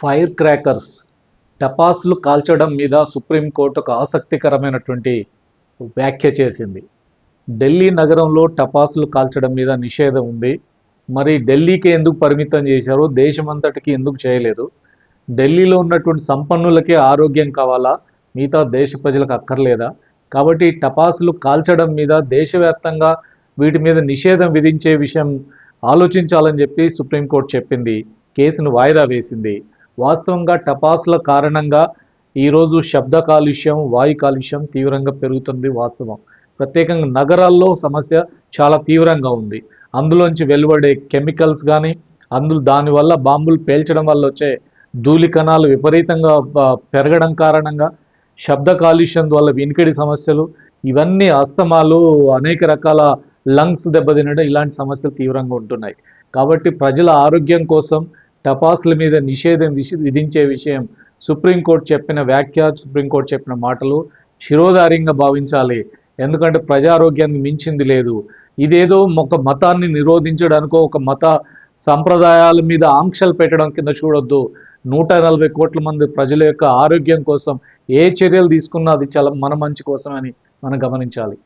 Fire crackers టపాసులు కాల్చడం మీద సుప్రీంకోర్టు ఒక ఆసక్తికరమైనటువంటి వ్యాఖ్య చేసింది. ఢిల్లీ నగరంలో టపాసులు కాల్చడం మీద నిషేధం ఉంది. మరి ఢిల్లీకి ఎందుకు పరిమితం చేశారో? దేశమంతటికి ఎందుకు చేయలేదు? ఢిల్లీలో ఉన్నటువంటి సంపన్నులకే ఆరోగ్యం కావాలా? మిగతా దేశ ప్రజలకు అక్కర్లేదా? కాబట్టి టపాసులు కాల్చడం మీద దేశవ్యాప్తంగా వీటి మీద నిషేధం విధించే విషయం ఆలోచించాలని చెప్పి సుప్రీంకోర్టు చెప్పింది. కేసును వాయిదా వేసింది. వాస్తవంగా టపాసుల కారణంగా ఈరోజు శబ్ద కాలుష్యం వాయు కాలుష్యం తీవ్రంగా పెరుగుతుంది వాస్తవం. ప్రత్యేకంగా నగరాల్లో సమస్య చాలా తీవ్రంగా ఉంది. అందులోంచి వెలువడే కెమికల్స్ కానీ అందులో దానివల్ల బాంబులు పేల్చడం వల్ల వచ్చే ధూళి కణాలు విపరీతంగా పెరగడం కారణంగా శబ్ద కాలుష్యం వల్ల వినికిడి సమస్యలు ఇవన్నీ అస్తమాలు అనేక రకాల లంగ్స్ దెబ్బతినడం ఇలాంటి సమస్యలు తీవ్రంగా ఉంటున్నాయి. కాబట్టి ప్రజల ఆరోగ్యం కోసం టపాసుల మీద నిషేధం విధించే విషయం సుప్రీంకోర్టు చెప్పిన వ్యాఖ్య సుప్రీంకోర్టు చెప్పిన మాటలు శిరోధార్యంగా భావించాలి. ఎందుకంటే ప్రజారోగ్యానికి మించింది లేదు. ఇదేదో ఒక మతాన్ని నిరోధించడానికో ఒక మత సంప్రదాయాల మీద ఆంక్షలు పెట్టడం కింద చూడొద్దు. నూట నలభై కోట్ల మంది ప్రజల యొక్క ఆరోగ్యం కోసం ఏ చర్యలు తీసుకున్నా అది చాలా మన మంచి కోసమని మనం గమనించాలి.